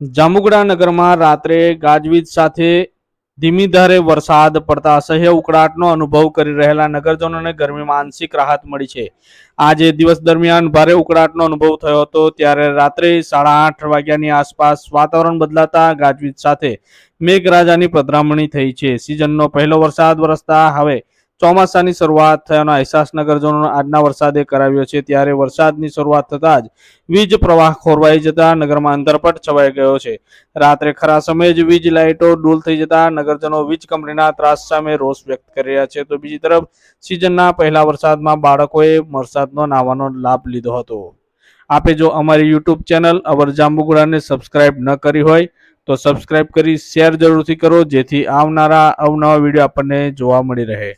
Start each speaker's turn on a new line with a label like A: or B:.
A: જાંબુગડા નગરમાં રાત્રે ગાજવીજ સાથે ધીમી ધારે વરસાદ પડતા અસહ્ય ઉકળાટનો અનુભવ કરી રહેલા નગરજનોને ગરમીમાં આંશિક રાહત મળી છે. આજે દિવસ દરમિયાન ભારે ઉકળાટનો અનુભવ થયો હતો, ત્યારે રાત્રે સાડા આઠ વાગ્યાની આસપાસ વાતાવરણ બદલાતા ગાજવીજ સાથે મેઘરાજાની પધરામણી થઈ છે. સિઝનનો પહેલો વરસાદ વરસતા હવે ચોમાસાની શરૂઆત થયાનો અહેસાસ નગરજનોનો આજના વરસાદે કરાવ્યો છે. ત્યારે વરસાદની શરૂઆત થતાં જ વીજ પ્રવાહ ખોરવાઈ જતા નગરમાં અંતરપટ છવાઈ ગયો છે. રાત્રે ખરા સમયે જ વીજ લાઇટો ડૂલ થઈ જતા નગરજનો વીજ કંપનીના ત્રાસ સામે રોષ વ્યક્ત કરી રહ્યા છે. તો બીજી તરફ સિઝનના પહેલા વરસાદમાં બાળકોએ વરસાદનો નાહવાનો લાભ લીધો હતો. આપે જો અમારી યુટ્યુબ ચેનલ અવર જાંબુગુડાને સબસ્ક્રાઇબ ન કરી હોય તો સબસ્ક્રાઇબ કરી શેર જરૂરથી કરો જેથી આવનારા અવનવા વીડિયો આપણને જોવા મળી રહે.